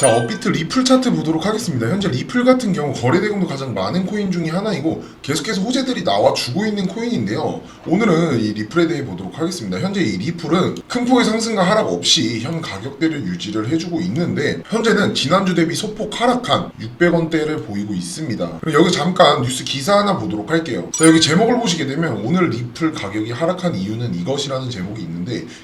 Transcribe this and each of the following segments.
자 업비트 리플 차트 보도록 하겠습니다. 현재 리플 같은 경우 거래 대금도 가장 많은 코인 중에 하나이고 계속해서 호재들이 나와 주고 있는 코인인데요. 오늘은 이 리플에 대해 보도록 하겠습니다. 현재 이 리플은 큰 폭의 상승과 하락 없이 현 가격대를 유지를 해주고 있는데 현재는 지난주 대비 소폭 하락한 600원대를 보이고 있습니다. 그럼 여기 잠깐 뉴스 기사 하나 보도록 할게요. 자 여기 제목을 보시게 되면 오늘 리플 가격이 하락한 이유는 이것이라는 제목이 있는데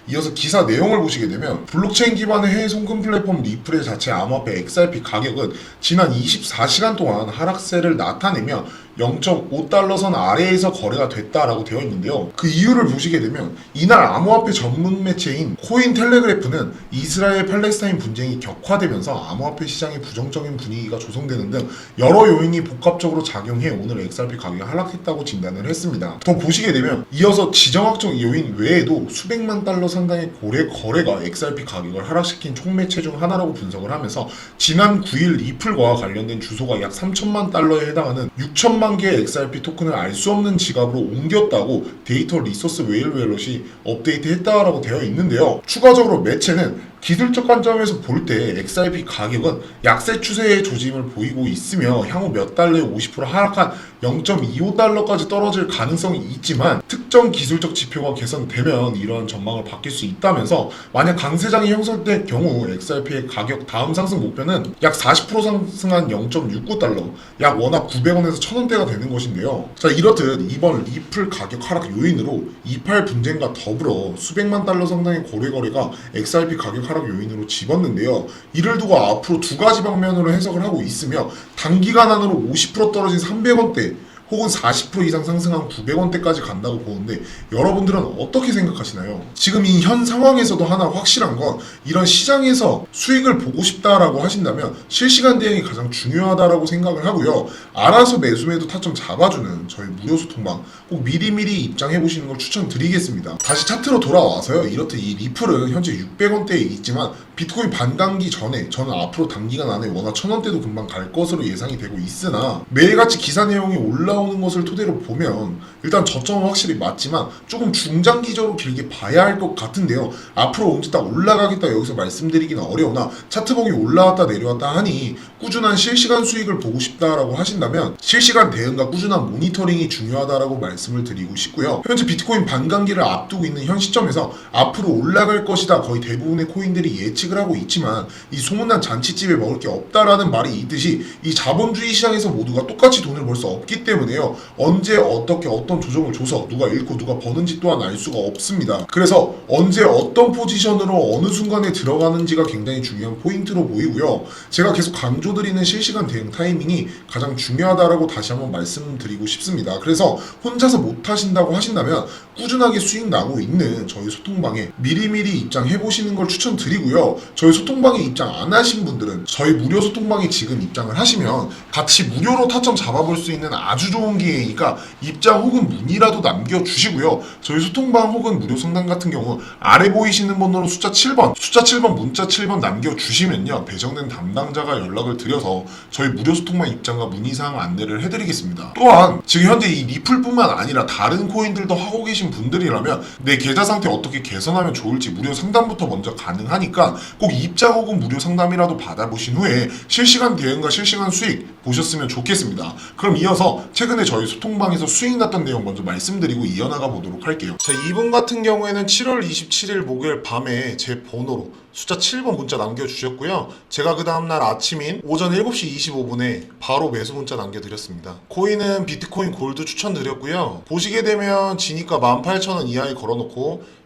이어서 기사 내용을 보시게 되면 블록체인 기반의 해외 송금 플랫폼 리플의 자체 암호화폐 XRP 가격은 지난 24시간 동안 하락세를 나타내며 0.5달러 선 아래에서 거래가 됐다라고 되어 있는데요. 그 이유를 보시게 되면 이날 암호화폐 전문 매체인 코인 텔레그래프는 이스라엘 팔레스타인 분쟁이 격화되면서 암호화폐 시장에 부정적인 분위기가 조성되는 등 여러 요인이 복합적으로 작용해 오늘 XRP 가격이 하락했다고 진단을 했습니다. 더 보시게 되면 이어서 지정학적 요인 외에도 수백만 달러 상당의 고래 거래가 XRP 가격을 하락시킨 총매체 중 하나라고 분석을 하면서 지난 9일 리플과 관련된 주소가 약 3천만 달러에 해당하는 6천만 개의 XRP 토큰을 알 수 없는 지갑으로 옮겼다고 데이터 리소스 웨일 웰럿이 업데이트했다라고 되어 있는데요. 추가적으로 매체는 기술적 관점에서 볼 때 XRP 가격은 약세 추세의 조짐을 보이고 있으며 향후 몇 달러에 50% 하락한 0.25달러까지 떨어질 가능성이 있지만 특정 기술적 지표가 개선되면 이러한 전망을 바뀔 수 있다면서 만약 강세장이 형성될 경우 XRP의 가격 다음 상승 목표는 약 40% 상승한 0.69달러 약 원화 900원에서 1000원대가 되는 것인데요. 자 이렇듯 이번 리플 가격 하락 요인으로 28 분쟁과 더불어 수백만 달러 상당의 거래 거래가 XRP 가격 하락 요인으로 집었는데요. 이를 두고 앞으로 두 가지 방면으로 해석을 하고 있으며 단기간 안으로 50% 떨어진 300원대 혹은 40% 이상 상승한 900원대까지 간다고 보는데 여러분들은 어떻게 생각하시나요? 지금 이 현 상황에서도 하나 확실한 건 이런 시장에서 수익을 보고 싶다라고 하신다면 실시간 대응이 가장 중요하다라고 생각을 하고요. 알아서 매수매도 타점 잡아주는 저희 무료 소통방 꼭 미리미리 입장해 보시는 걸 추천드리겠습니다. 다시 차트로 돌아와서요. 이렇듯 이 리플은 현재 600원대에 있지만 비트코인 반감기 전에 저는 앞으로 단기간 안에 원화 1000원대도 금방 갈 것으로 예상이 되고 있으나 매일같이 기사 내용이 올라 오는 것을 토대로 보면 일단 저점은 확실히 맞지만 조금 중장기적으로 길게 봐야 할 것 같은데요. 앞으로 언제 딱 올라가겠다 여기서 말씀드리기는 어려우나 차트봉이 올라왔다 내려왔다 하니 꾸준한 실시간 수익을 보고 싶다라고 하신다면 실시간 대응과 꾸준한 모니터링이 중요하다라고 말씀을 드리고 싶고요. 현재 비트코인 반감기를 앞두고 있는 현 시점에서 앞으로 올라갈 것이다 거의 대부분의 코인들이 예측을 하고 있지만 이 소문난 잔치집에 먹을 게 없다라는 말이 있듯이 이 자본주의 시장에서 모두가 똑같이 돈을 벌 수 없기 때문에 요. 언제 어떻게 어떤 조정을 줘서 누가 잃고 누가 버는지 또한 알 수가 없습니다. 그래서 언제 어떤 포지션으로 어느 순간에 들어가는지가 굉장히 중요한 포인트로 보이고요. 제가 계속 강조드리는 실시간 대응 타이밍이 가장 중요하다라고 다시 한번 말씀드리고 싶습니다. 그래서 혼자서 못 하신다고 하신다면 꾸준하게 수익 나고 있는 저희 소통방에 미리미리 입장해 보시는 걸 추천드리고요. 저희 소통방에 입장 안 하신 분들은 저희 무료 소통방에 지금 입장을 하시면 같이 무료로 타점 잡아볼 수 있는 아주 좋은 기회이니까 입장 혹은 문의라도 남겨주시고요. 저희 소통방 혹은 무료 상담 같은 경우 아래 보이시는 번호로 숫자 7번, 숫자 7번, 문자 7번 남겨주시면요. 배정된 담당자가 연락을 드려서 저희 무료 소통방 입장과 문의사항 안내를 해드리겠습니다. 또한 지금 현재 이 리플뿐만 아니라 다른 코인들도 하고 계신 분들이라면 내 계좌 상태 어떻게 개선하면 좋을지 무료 상담부터 먼저 가능하니까 꼭 입장 혹은 무료 상담이라도 받아보신 후에 실시간 대응과 실시간 수익 보셨으면 좋겠습니다. 그럼 이어서 최근에 저희 소통방에서 수익 났던 내용 먼저 말씀드리고 이어나가 보도록 할게요. 자, 이분 같은 경우에는 7월 27일 목요일 밤에 제 번호로 숫자 7번 문자 남겨주셨고요. 제가 그 다음날 아침인 오전 7시 25분에 바로 매수 문자 남겨드렸습니다. 코인은 비트코인 골드 추천드렸고요. 보시게 되면 지니까 18,000원 이하에 걸어놓고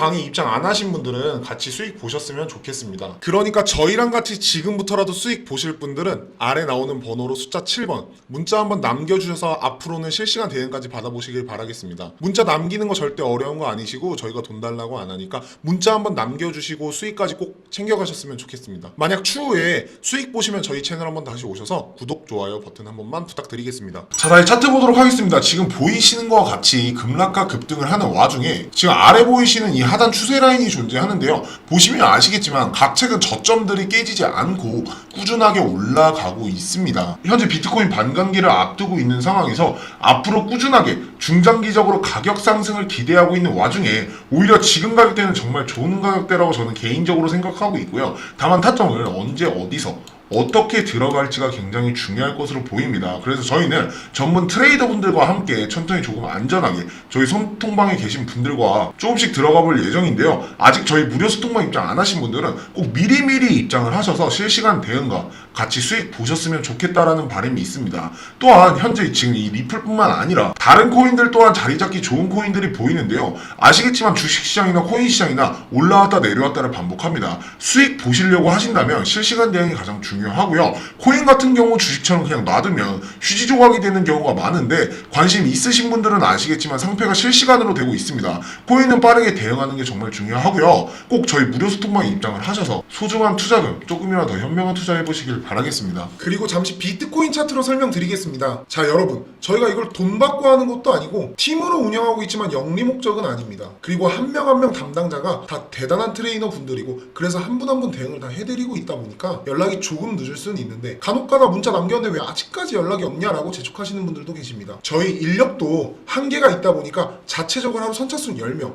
방에 입장 안 하신 분들은 같이 수익 보셨으면 좋겠습니다. 그러니까 저희랑 같이 지금부터라도 수익 보실 분들은 아래 나오는 번호로 숫자 7번 문자 한번 남겨주셔서 앞으로는 실시간 대응까지 받아보시길 바라겠습니다. 문자 남기는 거 절대 어려운 거 아니시고 저희가 돈 달라고 안 하니까 문자 한번 남겨주시고 수익까지 꼭 챙겨가셨으면 좋겠습니다. 만약 추후에 수익 보시면 저희 채널 한번 다시 오셔서 구독, 좋아요 버튼 한 번만 부탁드리겠습니다. 자, 다시 차트 보도록 하겠습니다. 지금 보이시는 것과 같이 급락과 급등을 하는 와중에 지금 아래 보이시는 이 하단 추세 라인이 존재하는데요. 보시면 아시겠지만 각 책은 저점들이 깨지지 않고 꾸준하게 올라가고 있습니다. 현재 비트코인 반감기를 앞두고 있는 상황에서 앞으로 꾸준하게 중장기적으로 가격 상승을 기대하고 있는 와중에 오히려 지금 가격대는 정말 좋은 가격대라고 저는 개인적으로 생각하고 있고요. 다만 타점을 언제 어디서 어떻게 들어갈지가 굉장히 중요할 것으로 보입니다. 그래서 저희는 전문 트레이더 분들과 함께 천천히 조금 안전하게 저희 소통방에 계신 분들과 조금씩 들어가 볼 예정인데요. 아직 저희 무료 소통방 입장 안 하신 분들은 꼭 미리미리 입장을 하셔서 실시간 대응과 같이 수익 보셨으면 좋겠다라는 바람이 있습니다. 또한 현재 지금 이 리플뿐만 아니라 다른 코인들 또한 자리 잡기 좋은 코인들이 보이는데요. 아시겠지만 주식시장이나 코인시장이나 올라왔다 내려왔다를 반복합니다. 수익 보시려고 하신다면 실시간 대응이 가장 중요 하고요. 코인 같은 경우 주식처럼 그냥 놔두면 휴지 조각이 되는 경우가 많은데 관심 있으신 분들은 아시겠지만 상패가 실시간으로 되고 있습니다. 코인은 빠르게 대응하는 게 정말 중요하고요. 꼭 저희 무료 소통방에 입장을 하셔서 소중한 투자금 조금이라도 현명한 투자해 보시길 바라겠습니다. 그리고 잠시 비트코인 차트로 설명드리겠습니다. 자, 여러분. 저희가 이걸 돈 받고 하는 것도 아니고 팀으로 운영하고 있지만 영리 목적은 아닙니다. 그리고 한 명 한 명 담당자가 다 대단한 트레이너 분들이고 그래서 한 분 한 분 대응을 다 해드리고 있다 보니까 연락이 조금 늦을 수는 있는데 간혹가다 문자 남겼는데 왜 아직까지 연락이 없냐라고 재촉하시는 분들도 계십니다. 저희 인력도 한계가 있다 보니까 자체적으로 하루 선착순 10명